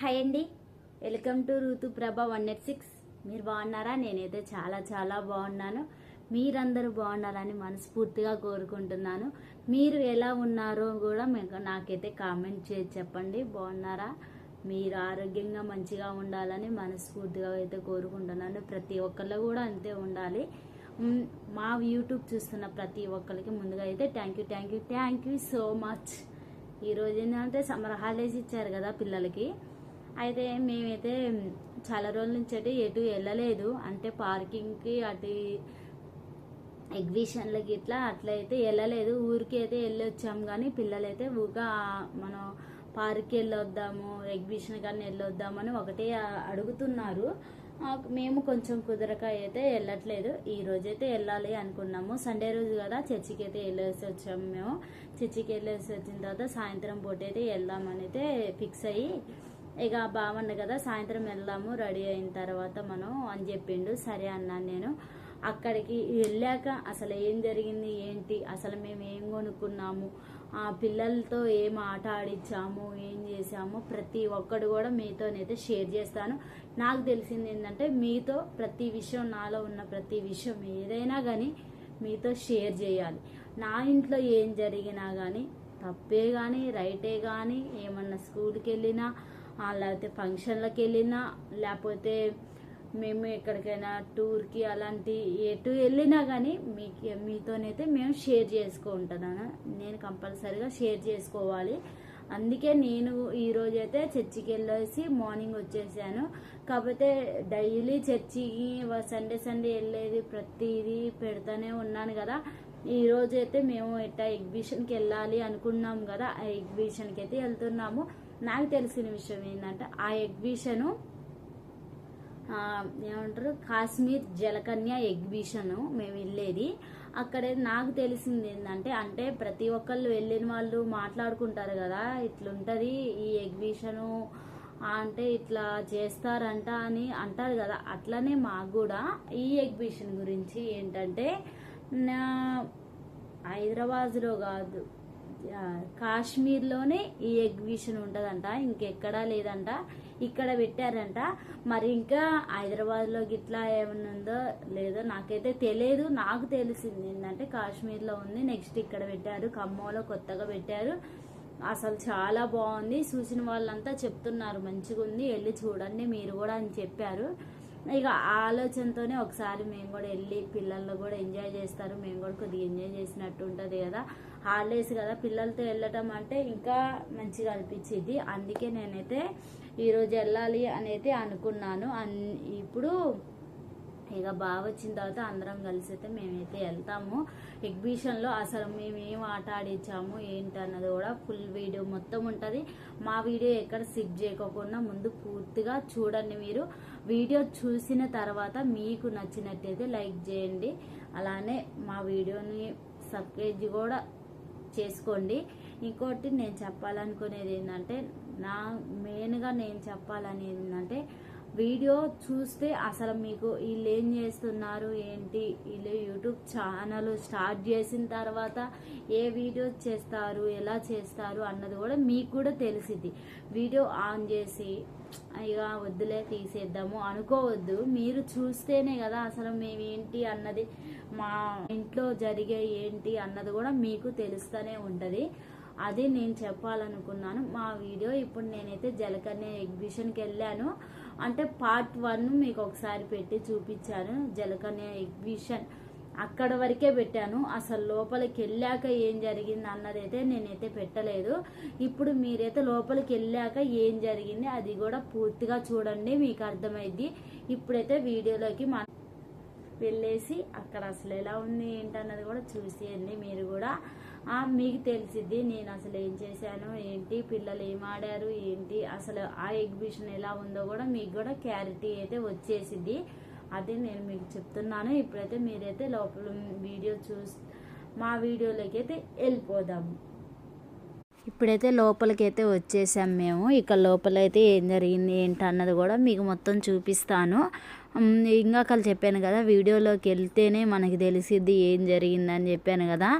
Hi అండి. Welcome to Rituprabha one eight six. మీరు బాగున్నారా? నేనైతే చాలా చాలా బాగున్నాను. మీరందరూ బాగున్నారని మనస్ఫూర్తిగా కోరుకుంటున్నాను. మీరు ఎలా ఉన్నారో కూడా నాకైతే కామెంట్ చేసి చెప్పండి. బాగున్నారా? మీరు ఆరోగ్యంగా మంచిగా ఉండాలని మనస్ఫూర్తిగా అయితే కోరుకుంటున్నాను. ప్రతి ఒక్కళ్ళు కూడా అంతే ఉండాలి. మా యూట్యూబ్ చూస్తున్న ప్రతి ఒక్కరికి ముందుగా అయితే thank you thank you thank you so much ఈరోజు ఏంటంటే సమ్మర్ హాలిడేస్ ఇచ్చారు కదా పిల్లలకి. అయితే మేమైతే చాలా రోజుల నుంచి అయితే ఎటు వెళ్ళలేదు. అంటే పార్కింగ్కి అటు ఎగ్జిబిషన్లకి ఇట్లా అట్లయితే వెళ్ళలేదు. ఊరికి అయితే వెళ్ళి వచ్చాము కానీ పిల్లలైతే ఊగా మనం పార్క్కి వెళ్ళొద్దాము ఎగ్జిబిషన్ కానీ వెళ్ళొద్దామని ఒకటే అడుగుతున్నారు. మేము కొంచెం కుదరక అయితే వెళ్ళట్లేదు. ఈ రోజైతే వెళ్ళాలి అనుకున్నాము. సండే రోజు కదా చర్చికి అయితే వెళ్ళేసి వచ్చాము మేము. చర్చికి వెళ్ళేసి వచ్చిన తర్వాత సాయంత్రం పూట అయితే వెళ్దామని అయితే ఫిక్స్ అయ్యి ఇక బాగుండు కదా సాయంత్రం వెళ్దాము రెడీ అయిన తర్వాత మనం అని చెప్పిండు. సరే అన్నాను నేను. అక్కడికి వెళ్ళాక అసలు ఏం జరిగింది ఏంటి? అసలు మేము ఏం కొనుక్కున్నాము? ఆ పిల్లలతో ఏం ఆట ఆడించాము ఏం చేసాము ప్రతి ఒక్కడు కూడా మీతోనైతే షేర్ చేస్తాను. నాకు తెలిసింది ఏంటంటే మీతో ప్రతి విషయం నాలో ఉన్న ప్రతి విషయం ఏదైనా కానీ మీతో షేర్ చేయాలి. నా ఇంట్లో ఏం జరిగినా కానీ తప్పే కానీ రైటే కానీ ఏమన్నా స్కూల్కి వెళ్ళినా లేకపోతే ఫంక్షన్లకు వెళ్ళినా లేకపోతే మేము ఎక్కడికైనా టూర్కి అలాంటి ఎటు వెళ్ళినా కానీ మీకు మీతోనైతే మేము షేర్ చేసుకుంటున్నాను. నేను కంపల్సరీగా షేర్ చేసుకోవాలి. అందుకే నేను ఈరోజు అయితే చర్చికి వెళ్ళేసి మార్నింగ్ వచ్చేసాను. కాకపోతే డైలీ చర్చికి సండే సండే వెళ్ళేది ప్రతిదీ పెడతానే ఉన్నాను కదా. ఈ రోజు అయితే మేము ఇట్లా ఎగ్జిబిషన్కి వెళ్ళాలి అనుకున్నాం కదా. ఆ ఎగ్జిబిషన్కి అయితే వెళ్తున్నాము. నాకు తెలిసిన విషయం ఏంటంటే ఆ ఎగ్జిబిషను ఏమంటారు కాశ్మీర్ జలకన్య ఎగ్జిబిషన్ మేము వెళ్ళేది. అక్కడ నాకు తెలిసింది ఏంటంటే అంటే ప్రతి ఒక్కళ్ళు వెళ్ళిన వాళ్ళు మాట్లాడుకుంటారు కదా ఇట్లుంటది ఈ ఎగ్జిబిషను అంటే ఇట్లా చేస్తారంట అని అంటారు కదా. అట్లనే మాకు కూడా ఈ ఎగ్జిబిషన్ గురించి ఏంటంటే నా హైదరాబాద్లో కాదు కాశ్మీర్లోనే ఈ ఎగ్జిబిషన్ ఉంటుందంట ఇంకెక్కడా లేదంట ఇక్కడ పెట్టారంట. మరి ఇంకా హైదరాబాద్లో గిట్లా ఏమన్నా ఉందో లేదో నాకైతే తెలియదు నాకు తెలిసింది ఏంటంటే కాశ్మీర్లో ఉంది నెక్స్ట్ ఇక్కడ పెట్టారు ఖమ్మంలో కొత్తగా పెట్టారు. అసలు చాలా బాగుంది. చూసిన వాళ్ళంతా చెప్తున్నారు మంచిగా ఉంది వెళ్ళి చూడండి మీరు కూడా అని చెప్పారు. ఇక ఆలోచనతోనే ఒకసారి మేము కూడా వెళ్ళి పిల్లలు కూడా ఎంజాయ్ చేస్తారు మేము కూడా కొద్దిగా ఎంజాయ్ చేసినట్టు ఉంటుంది కదా. హాలిడేస్ కదా పిల్లలతో వెళ్ళటం అంటే ఇంకా మంచిగా అనిపించింది. అందుకే నేనైతే ఈరోజు వెళ్ళాలి అని అయితే అనుకున్నాను. అన్ ఇప్పుడు ఇక బాగా వచ్చిన తర్వాత అందరం కలిసి అయితే మేమైతే వెళ్తాము. ఎగ్జిబిషన్లో అసలు మేము ఏం ఆట ఆడించాము ఏంటి అన్నది కూడా ఫుల్ వీడియో మొత్తం ఉంటుంది. మా వీడియో ఎక్కడ స్కిప్ చేయకోకుండా ముందు పూర్తిగా చూడండి మీరు. వీడియో చూసిన తర్వాత మీకు నచ్చినట్టయితే లైక్ చేయండి. అలానే మా వీడియోని సబ్స్క్రైబ్ కూడా చేసుకోండి. ఇంకోటి నేను చెప్పాలనుకునేది ఏంటంటే నా మెయిన్గా నేను చెప్పాలనేది ఏంటంటే వీడియో చూస్తే అసలు మీకు వీళ్ళు ఏం చేస్తున్నారు ఏంటి? వీళ్ళు యూట్యూబ్ ఛానల్ స్టార్ట్ చేసిన తర్వాత ఏ వీడియోస్ చేస్తారు ఎలా చేస్తారు అన్నది కూడా మీకు కూడా తెలిసిద్ది. వీడియో ఆన్ చేసి ఇక వద్దులే తీసేద్దాము. అనుకోవద్దు. మీరు చూస్తేనే కదా అసలు మేము ఏంటి అన్నది మా ఇంట్లో జరిగే ఏంటి అన్నది కూడా మీకు తెలుస్తూనే ఉంటుంది. అది నేను చెప్పాలనుకున్నాను. మా వీడియో ఇప్పుడు నేనైతే జలకన్య ఎగ్జిబిషన్కి వెళ్ళాను. అంటే పార్ట్ వన్ మీకు ఒకసారి పెట్టి చూపించాను. జలకన్య ఎగ్జిబిషన్ అక్కడ వరకే పెట్టాను. అసలు లోపలికి వెళ్ళాక ఏం జరిగింది అన్నదైతే నేనైతే పెట్టలేదు. ఇప్పుడు మీరైతే లోపలికి వెళ్ళాక ఏం జరిగింది అది కూడా పూర్తిగా చూడండి మీకు అర్థమైద్ది. ఇప్పుడైతే వీడియోలోకి మన వెళ్ళేసి అక్కడ అసలు ఎలా ఉంది ఏంటన్నది కూడా చూసేయండి మీరు కూడా. మీకు తెలిసిద్ది నేను అసలు ఏం చేశాను ఏంటి పిల్లలు ఏం ఆడారు ఏంటి అసలు ఆ ఎగ్జిబిషన్ ఎలా ఉందో కూడా మీకు కూడా క్లారిటీ అయితే వచ్చేసిద్ది. అదే నేను మీకు చెప్తున్నాను. ఇప్పుడైతే మీరైతే లోపల వీడియో చూసి మా వీడియోలోకి అయితే వెళ్ళిపోదాము ఇప్పుడైతే లోపలికైతే వచ్చేసాం మేము. ఇక లోపలైతే ఏం జరిగింది ఏంటన్నది కూడా మీకు మొత్తం చూపిస్తాను. ఇంకా ఇందాకలు చెప్పాను కదా వీడియోలోకి వెళ్తేనే మనకి తెలిసిద్ది ఏం జరిగిందని చెప్పాను కదా.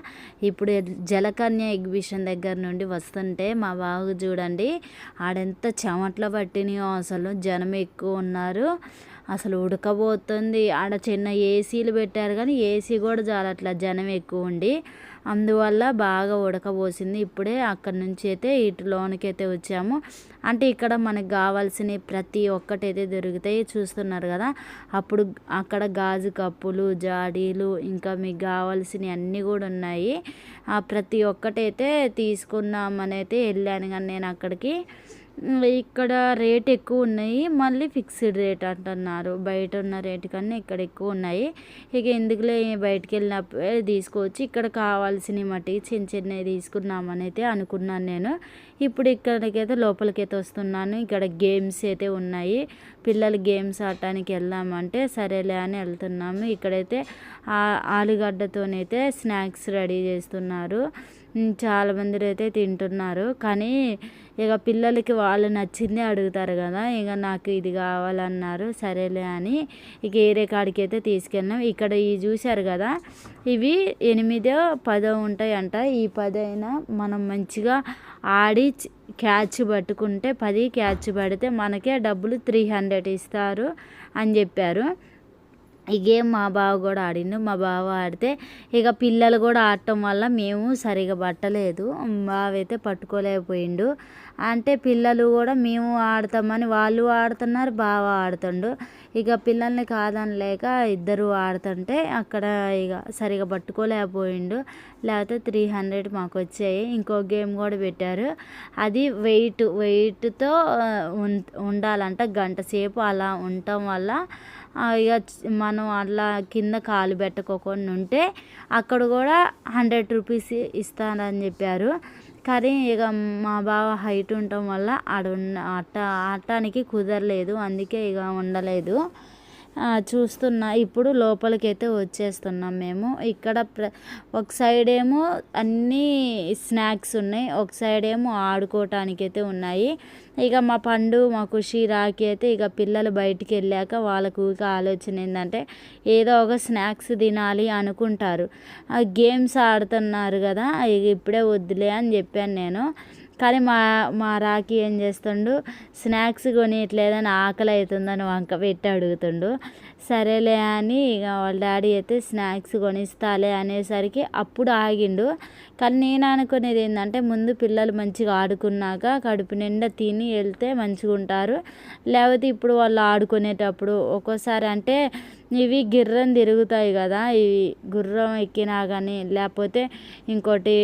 ఇప్పుడు జలకన్య ఎగ్జిబిషన్ దగ్గర నుండి వస్తుంటే మా బాబు చూడండి ఆడెంత చెమట్లో పట్టినాయో అసలు జనం ఎక్కువ ఉన్నారు. అసలు ఉడకబోతుంది ఆడ చిన్న ఏసీలు పెట్టారు కానీ ఏసీ కూడా చాలట్లా జనం ఎక్కువ ఉండి అందువల్ల బాగా ఉడకబోసింది ఇప్పుడే అక్కడి నుంచి అయితే ఇటు లోనికి అయితే వచ్చాము. అంటే ఇక్కడ మనకు కావాల్సిన ప్రతి ఒక్కటైతే దొరుకుతాయి చూస్తున్నారు కదా. అప్పుడు అక్కడ గాజు కప్పులు జాడీలు ఇంకా మీకు కావాల్సినవి అన్నీ కూడా ఉన్నాయి. ఆ ప్రతి ఒక్కటైతే తీసుకున్నామని అయితే వెళ్ళాను కానీ నేను అక్కడికి. ఇక్కడ రేట్ ఎక్కువ ఉన్నాయి. మళ్ళీ ఫిక్స్డ్ రేట్ అంటున్నారు. బయట ఉన్న రేట్ కన్నా ఇక్కడ ఎక్కువ ఉన్నాయి. ఇక ఎందుకులే బయటకు వెళ్ళినప్పుడు తీసుకోవచ్చు ఇక్కడ కావాల్సిన మట్టికి చిన్న చిన్నవి తీసుకున్నామని అయితే అనుకున్నాను నేను. ఇప్పుడు ఇక్కడికైతే లోపలికైతే వస్తున్నాను. ఇక్కడ గేమ్స్ అయితే ఉన్నాయి. పిల్లలు గేమ్స్ ఆడటానికి వెళ్దామంటే సరేలే అని వెళ్తున్నాము. ఇక్కడైతే ఆ- ఆలుగడ్డతోనైతే స్నాక్స్ రెడీ చేస్తున్నారు. చాలా మంది అయితే తింటున్నారు. కానీ ఇక పిల్లలకి వాళ్ళు నచ్చిందే అడుగుతారు కదా. ఇక నాకు ఇది కావాలన్నారు. సరేలే అని ఇక ఏరే కాడికి అయితే తీసుకెళ్ళాం ఇక్కడ ఈ చూశారు కదా ఇవి ఎనిమిదో పదో ఉంటాయంట. ఈ పదైనా మనం మంచిగా ఆడి క్యాచ్ పట్టుకుంటే పది క్యాచ్ పడితే మనకే డబ్బులు త్రీ హండ్రెడ్ ఇస్తారు అని చెప్పారు. ఈ గేమ్ మా బావ కూడా ఆడిండు. మా బావ ఆడితే ఇక పిల్లలు కూడా ఆడటం వల్ల మేము సరిగా పట్టలేదు. బావ అయితే పట్టుకోలేకపోయిండు. అంటే పిల్లలు కూడా మేము ఆడతామని వాళ్ళు ఆడుతున్నారు బావ ఆడుతుండు. ఇక పిల్లల్ని కాదనలేక ఇద్దరు ఆడుతుంటే అక్కడ ఇక సరిగా పట్టుకోలేకపోయిండు. లేకపోతే త్రీ హండ్రెడ్ మాకు వచ్చాయి. ఇంకో గేమ్ కూడా పెట్టారు. అది వెయిట్ వెయిట్తో ఉండాలంట. గంట సేపు అలా ఉండటం వల్ల ఇక మనం అట్లా కింద కాలు పెట్టుకోకుండా ఉంటే అక్కడ కూడా హండ్రెడ్ రూపీస్ ఇస్తానని చెప్పారు. కానీ ఇక మా బావ హైట్ ఉండటం వల్ల ఆడ అట్ట ఆట ఆడటానికి కుదరలేదు. అందుకే ఇక ఉండలేదు. చూస్తున్నా. ఇప్పుడు లోపలికైతే వచ్చేస్తున్నాం మేము. ఇక్కడ ప్ర ఒక సైడ్ ఏమో అన్నీ స్నాక్స్ ఉన్నాయి. ఒక సైడ్ ఏమో ఆడుకోవటానికి అయితే ఉన్నాయి. ఇక మా పండు మా ఖుషి రాకి అయితే ఇక పిల్లలు బయటికి వెళ్ళాక వాళ్ళకు ఊరికే ఆలోచన ఏంటంటే ఏదో ఒక స్నాక్స్ తినాలి అనుకుంటారు. ఆ గేమ్స్ ఆడుతున్నారు కదా ఇక ఇప్పుడే వద్దులే అని చెప్పాను నేను. కానీ మా మా రాకి ఏం చేస్తుండు? స్నాక్స్ కొని ఇట్లా ఏదైనా ఆకలి అవుతుందని వంక పెట్టి అడుగుతుండు. సరేలే అని ఇక వాళ్ళ డాడీ అయితే స్నాక్స్ కొనిస్తాలే అనేసరికి అప్పుడు ఆగిండు. కానీ నేను అనుకునేది ఏంటంటే ముందు పిల్లలు మంచిగా ఆడుకున్నాక కడుపు నిండా తిని వెళ్తే మంచిగా ఉంటారు. లేకపోతే ఇప్పుడు వాళ్ళు ఆడుకునేటప్పుడు ఒక్కోసారి అంటే ఇవి గిర్రం తిరుగుతాయి కదా ఇవి గుర్రం ఎక్కినా కానీ లేకపోతే ఇంకోటి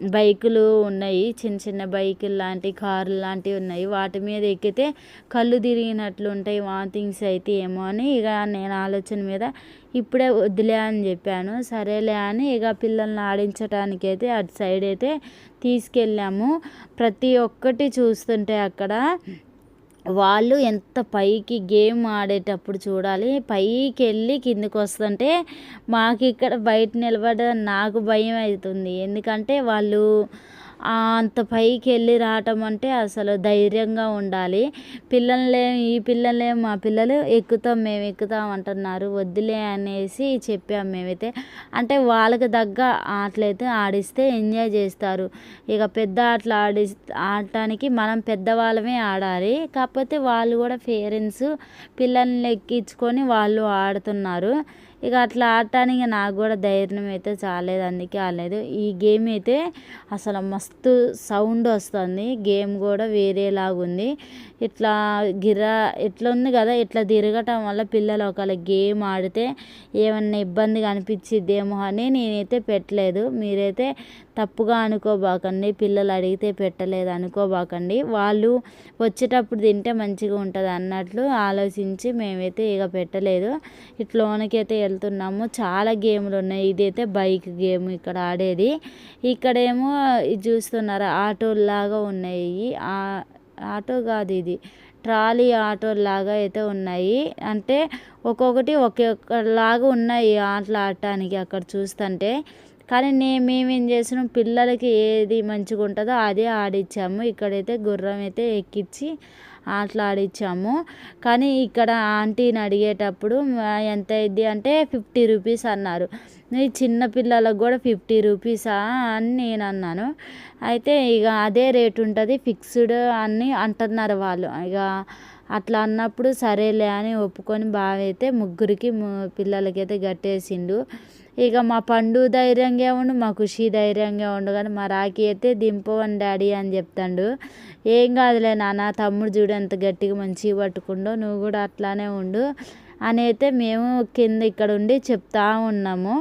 బైకులు ఉన్నాయి. చిన్న చిన్న బైకులు లాంటి కార్లు లాంటివి ఉన్నాయి. వాటి మీద ఎక్కితే కళ్ళు తిరిగినట్లు ఉంటాయి. వామిటింగ్స్ అయితే ఏమో అని ఇక నేను ఆలోచన మీద ఇప్పుడే వద్దులే అని చెప్పాను. సరేలే అని ఇక పిల్లల్ని ఆడించడానికి అయితే అటు సైడ్ అయితే తీసుకెళ్ళాము. ప్రతి ఒక్కటి చూస్తుంటే అక్కడ వాళ్ళు ఎంత పైకి గేమ్ ఆడేటప్పుడు చూడాలి పైకి వెళ్ళి కిందకి వస్తుంటే మాకు ఇక్కడ బయట నిలబడ నాకు భయం అవుతుంది ఎందుకంటే వాళ్ళు అంత పైకి వెళ్ళి రావటం అంటే అసలు ధైర్యంగా ఉండాలి. పిల్లలే ఈ పిల్లలే మా పిల్లలు ఎక్కుతాం మేము ఎక్కుతాం అంటున్నారు. వద్దులే అనేసి చెప్పాం మేమైతే. అంటే వాళ్ళకి తగ్గ ఆటలైతే ఆడిస్తే ఎంజాయ్ చేస్తారు. ఇక పెద్ద ఆటలు ఆడి ఆడటానికి మనం పెద్దవాళ్ళమే ఆడాలి. కాకపోతే వాళ్ళు కూడా పేరెంట్స్ పిల్లల్ని ఎక్కించుకొని వాళ్ళు ఆడుతున్నారు. ఇక అట్లా ఆడటానికి నాకు కూడా ధైర్యం అయితే చాలేదు. అందుకే ఆడలేదు. ఈ గేమ్ అయితే అసలు మస్తు సౌండ్ వస్తుంది. గేమ్ కూడా వేరేలాగుంది ఇట్లా గిరా ఇట్లా ఉంది కదా ఇట్లా తిరగటం వల్ల పిల్లలు ఒకవేళ గేమ్ ఆడితే ఏమన్నా ఇబ్బందిగా అనిపించిద్దేమో అని నేనైతే పెట్టలేదు. మీరైతే తప్పుగా అనుకోబాకండి పిల్లలు అడిగితే పెట్టలేదు అనుకోబాకండి. వాళ్ళు వచ్చేటప్పుడు తింటే మంచిగా ఉంటుంది అన్నట్లు ఆలోచించి మేమైతే ఇక పెట్టలేదు. ఇట్లోనకైతే వెళ్తున్నాము. చాలా గేములు ఉన్నాయి. ఇదైతే బైక్ గేమ్ ఇక్కడ ఆడేది. ఇక్కడేమో ఇది చూస్తున్నారా ఆటోల్లాగా ఉన్నాయి. ఆటో కాదు ఇది. ట్రాలీ ఆటో లాగా అయితే ఉన్నాయి. అంటే ఒక్కొక్కటి ఒక్కొక్కలాగా ఉన్నాయి ఆటలు ఆడటానికి అక్కడ చూస్తుంటే. కానీ నేను మేమేం చేసినాం పిల్లలకి ఏది మంచిగా ఉంటుందో అదే ఆడిచ్చాము. ఇక్కడైతే గుర్రం అయితే ఎక్కించి ఆటలు ఆడిచ్చాము. కానీ ఇక్కడ ఆంటీని అడిగేటప్పుడు ఎంత అయింది అంటే ఫిఫ్టీ రూపీస్ అన్నారు. ఈ చిన్న పిల్లలకు కూడా ఫిఫ్టీ రూపీసా అని నేను అన్నాను. అయితే ఇక అదే రేట్ ఉంటుంది ఫిక్స్డ్ అని అంటున్నారు వాళ్ళు. ఇక అట్లా అన్నప్పుడు సరేలే అని ఒప్పుకొని బాగా అయితే ముగ్గురికి పిల్లలకైతే కట్టేసిండు. ఇక మా పండు ధైర్యంగా ఉండు మా ఖుషి ధైర్యంగా ఉండు. కానీ మా రాఖీ అయితే దింపవని డాడీ అని చెప్తాడు. ఏం కాదులే నాన్న తమ్ముడు చూడు ఎంత గట్టిగా మంచిగా పట్టుకుండో నువ్వు కూడా అట్లానే ఉండు అని అయితే మేము కింద ఇక్కడ ఉండి చెప్తా ఉన్నాము.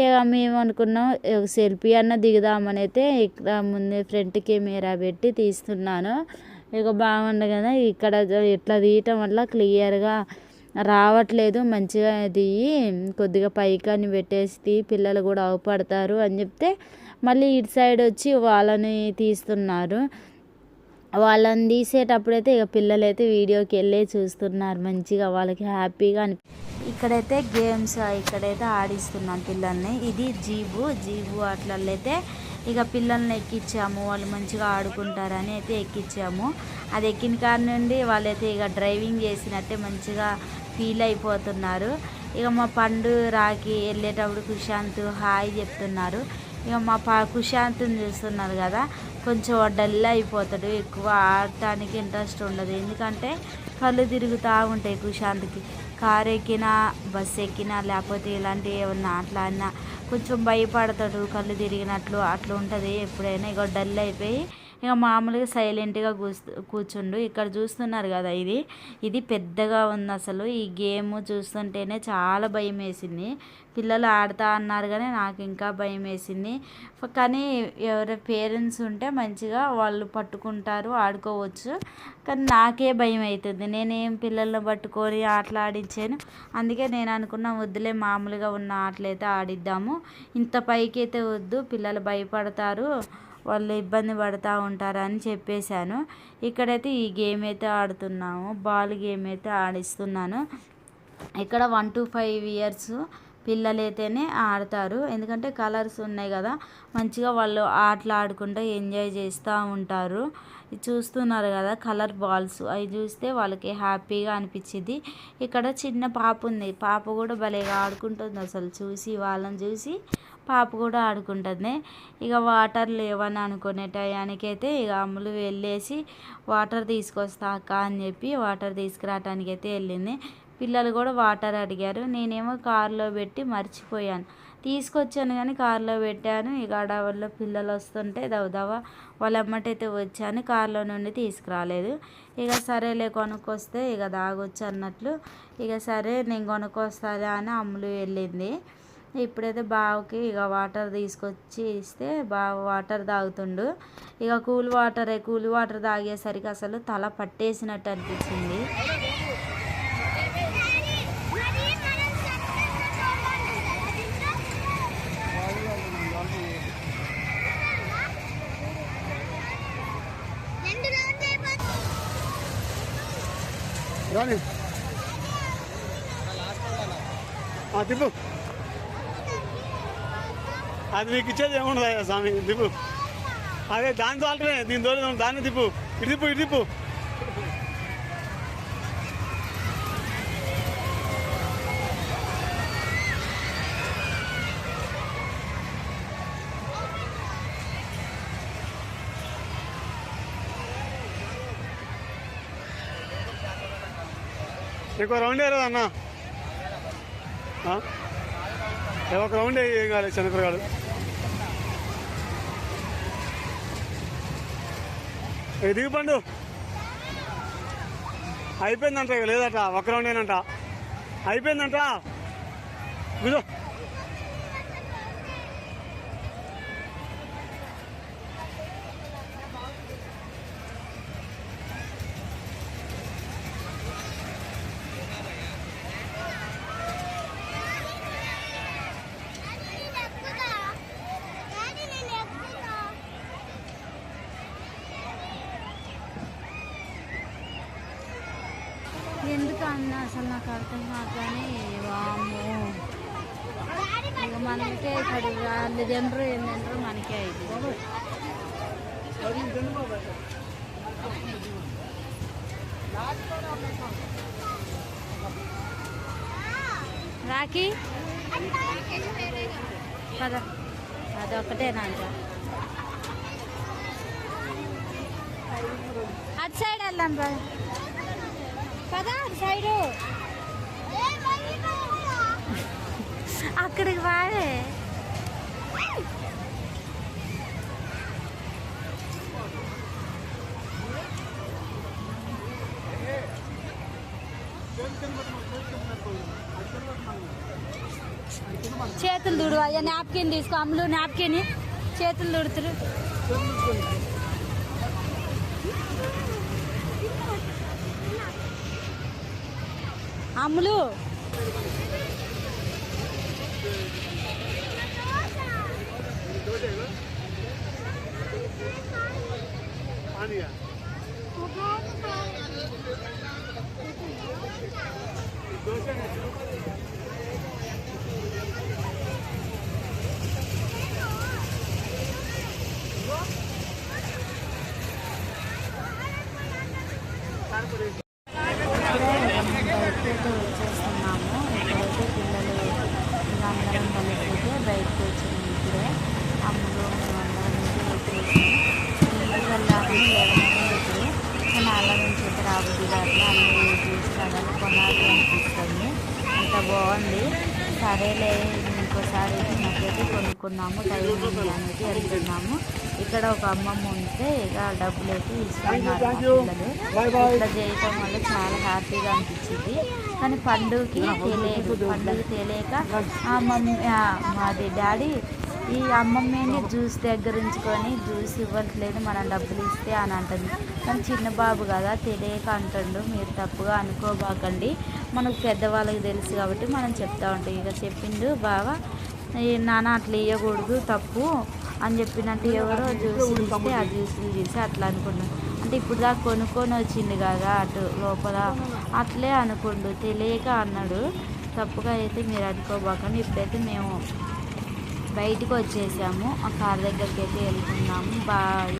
ఇక మేము అనుకున్నాం సెల్ఫీ అన్న దిగుదామని అయితే ఇక్కడ ముందే ఫ్రంట్ కెమెరా పెట్టి తీస్తున్నాను. ఇక బాగుండు కదా ఇక్కడ ఇట్లా తీయటం వల్ల క్లియర్గా రావట్లేదు మంచిగా అది కొద్దిగా పైకాని పెట్టేసి పిల్లలు కూడా అవపడతారు అని చెప్తే మళ్ళీ ఇటు సైడ్ వచ్చి వాళ్ళని తీస్తున్నారు. వాళ్ళని తీసేటప్పుడైతే ఇక పిల్లలైతే వీడియోకి వెళ్ళే చూస్తున్నారు. మంచిగా వాళ్ళకి హ్యాపీగా అని ఇక్కడైతే గేమ్స్ ఇక్కడైతే ఆడిస్తున్నాం పిల్లల్ని. ఇది జీబు జీబు అట్లయితే ఇక పిల్లల్ని ఎక్కించాము వాళ్ళు మంచిగా ఆడుకుంటారని అయితే ఎక్కించాము అది ఎక్కిన కాడ నుండి వాళ్ళైతే ఇక డ్రైవింగ్ చేసినట్టే మంచిగా ఫీల్ అయిపోతున్నారు. ఇక మా పండు రాకి వెళ్ళేటప్పుడు కుశాంత్ హాయ్ చెప్తున్నారు. ఇక మా పా కుశాంత్ని చూస్తున్నారు కదా కొంచెం డల్ అయిపోతాడు ఎక్కువ ఆడటానికి ఇంట్రెస్ట్ ఉండదు. ఎందుకంటే కళ్ళు తిరుగుతూ ఉంటాయి కుశాంత్కి. కారు ఎక్కినా బస్సు ఎక్కినా లేకపోతే ఇలాంటి ఏమన్నా అట్లా అన్నా కొంచెం భయపడతాడు. కళ్ళు తిరిగినట్లు అట్లా ఉంటుంది ఎప్పుడైనా. ఇక డల్ అయిపోయి ఇక మామూలుగా సైలెంట్గా కూస్తూ కూర్చుండు. ఇక్కడ చూస్తున్నారు కదా ఇది. ఇది పెద్దగా ఉంది అసలు. ఈ గేమ్ చూస్తుంటేనే చాలా భయం వేసింది పిల్లలు ఆడుతా అన్నారు కానీ నాకు ఇంకా భయం వేసింది కానీ ఎవరి పేరెంట్స్ ఉంటే మంచిగా వాళ్ళు పట్టుకుంటారు ఆడుకోవచ్చు. కానీ నాకే భయం అవుతుంది నేనేం పిల్లల్ని పట్టుకొని ఆటలు ఆడించాను అందుకే నేను అనుకున్న వద్దులే మామూలుగా ఉన్న ఆటలైతే ఆడిద్దాము. ఇంత పైకి అయితే వద్దు. పిల్లలు భయపడతారు. వాళ్ళు ఇబ్బంది పడుతూ ఉంటారు అని చెప్పేశాను. ఇక్కడైతే ఈ గేమ్ అయితే ఆడుతున్నాము. బాల్ గేమ్ అయితే ఆడిస్తున్నాను. ఇక్కడ వన్ టు ఫైవ్ ఇయర్స్ పిల్లలైతేనే ఆడతారు. ఎందుకంటే కలర్స్ ఉన్నాయి కదా. మంచిగా వాళ్ళు ఆటలు ఆడుకుంటూ ఎంజాయ్ చేస్తూ ఉంటారు. చూస్తున్నారు కదా కలర్ బాల్స్. అవి చూస్తే వాళ్ళకి హ్యాపీగా అనిపించింది ఇక్కడ చిన్న పాప ఉంది. పాప కూడా భలేగా ఆడుకుంటుంది అసలు. చూసి వాళ్ళని చూసి పాప కూడా ఆడుకుంటుంది. ఇక వాటర్ లేవని అనుకునే టయానికైతే ఇక అమ్ములు వెళ్ళేసి వాటర్ తీసుకొస్తా అక్క అని చెప్పి వాటర్ తీసుకురావటానికి అయితే వెళ్ళింది. పిల్లలు కూడా వాటర్ అడిగారు. నేనేమో కారులో పెట్టి మర్చిపోయాను. తీసుకొచ్చాను కానీ కారులో పెట్టాను. ఇక అడవుల్లో పిల్లలు వస్తుంటే దవదవ వాళ్ళమ్మటైతే వచ్చాను. కారులో నుండి తీసుకురాలేదు. ఇక సరేలే కొనుక్కొస్తే ఇక దాగొచ్చు అన్నట్లు. ఇక సరే నేను కొనుక్కొస్తాలే అని అమ్ములు వెళ్ళింది. ఇప్పుడైతే బావకి ఇక వాటర్ తీసుకొచ్చి ఇస్తే బావ వాటర్ తాగుతుండు. ఇక కూల్ వాటరే కూల్ వాటర్ తాగేసరికి అసలు తల పట్టేసినట్టు అనిపించింది. రాని. తిప్పు. అది మీకు ఇచ్చేది ఏముండదు స్వామి దిప్పు అదే దాని తోటనే దీని తోట దాన్ని దిప్పు ఇటు దిప్పు ఇటు దిప్పు ఇంకో రౌండ్ వేయలేదు అన్న. ఒక రౌండ్ వేయి, ఏం చంద్రగాడు ఏ పండు అయిపోయిందంట ఇక లేదట. ఒక ఏనంట అయిపోయిందంట. కూర్చో. ఎందుకు అన్న అసలు నాకు అర్థం కాకనే వాము ఇక మనకే ఇక్కడ వాళ్ళు తినరు ఏం తినరు మనకే అయింది. రాఖీ? పద. అదొకటేనా అంట? అటు సైడ్ వెళ్ళాం సైడు. అక్కడికి వాడే చేతులు దుడు అయ్యా నాప్కిన్ తీసుకో అమ్ములు నాప్కిన్ చేతులు దుడుతురు. అమ్ములు పానీయా ఇప్పుడే బయటకు వచ్చేస్తున్నాము ఇప్పుడైతే పిల్లలు ఇలా అందరం కలిసి అయితే బయటకు వచ్చినాము ఇప్పుడే అమ్ములు మేమందరం అయితే వచ్చేసాం ఇంటికి వెళ్ళాలని లేవనని ఇప్పుడు కానీ అలా నుంచి అయితే రాబుద్ది కాదు అన్ని చూసి కొనాలి అనిపిస్తుంది. అంత బాగుంది. సరేలే ఇంకోసారి నాకైతే కొనుక్కున్నాము టైం ఉంది అనేది వెళ్తున్నాము. ఇక్కడ ఒక అమ్మమ్మ ఉంటే ఇక డబ్బులు అయితే ఇస్తున్నారు మా పిల్లలు. ఇట్లా చేయటం వల్ల చాలా హ్యాపీగా అనిపించింది. కానీ పండుగకి తెలియదు. పండుగ తెలియక ఆ మమ్మీ మాది డాడీ ఈ అమ్మమ్మని జ్యూస్ దగ్గర ఉంచుకొని జ్యూస్ ఇవ్వట్లేదు మనం డబ్బులు ఇస్తే అని అంటుంది. కానీ చిన్న బాబు కదా తెలియక అంటుండు మీరు తప్పుగా అనుకోబాకండి. మనకు పెద్దవాళ్ళకి తెలుసు కాబట్టి మనం చెప్తా ఉంటాం. ఇక చెప్పిండు బాగా నాన్న అట్లా ఇవ్వకూడదు తప్పు అని చెప్పినట్టు ఎవరో జ్యూసులు ఇస్తే ఆ జ్యూసులు తీసి అట్లా అనుకున్నాను అంటే ఇప్పుడు దాకా కొనుక్కొని వచ్చింది కదా అటు లోపల. అట్లే అనుకుండు తెలియక అన్నాడు. తప్పుగా అయితే మీరు అనుకోబాకండి ఇప్పుడైతే మేము బయటకు వచ్చేసాము. ఆ కార్ దగ్గరికి అయితే వెళ్తున్నాము. బాయ్.